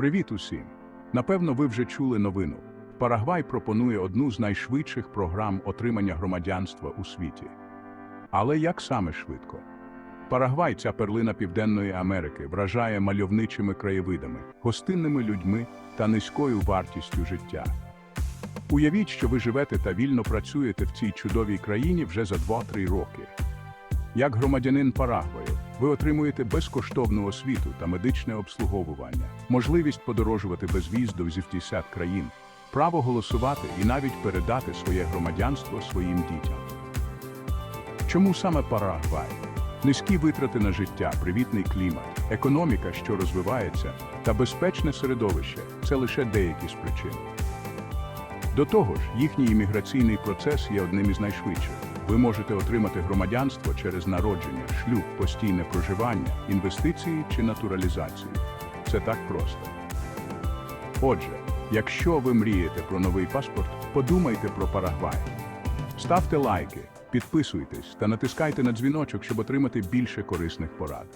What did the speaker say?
Привіт усім! Напевно, ви вже чули новину. Парагвай пропонує одну з найшвидших програм отримання громадянства у світі. Але як саме швидко? Парагвай, ця перлина Південної Америки, вражає мальовничими краєвидами, гостинними людьми та низькою вартістю життя. Уявіть, що ви живете та вільно працюєте в цій чудовій країні вже за 2-3 роки. Як громадянин Парагваю, ви отримуєте безкоштовну освіту та медичне обслуговування, можливість подорожувати без віз до 50 країн, право голосувати і навіть передати своє громадянство своїм дітям. Чому саме Парагвай? Низькі витрати на життя, привітний клімат, економіка, що розвивається, та безпечне середовище це лише деякі з причин. До того ж, їхній імміграційний процес є одним із найшвидших. Ви можете отримати громадянство через народження, шлюб, постійне проживання, інвестиції чи натуралізацію. Це так просто. Отже, якщо ви мрієте про новий паспорт, подумайте про Парагвай. Ставте лайки, підписуйтесь та натискайте на дзвіночок, щоб отримати більше корисних порад.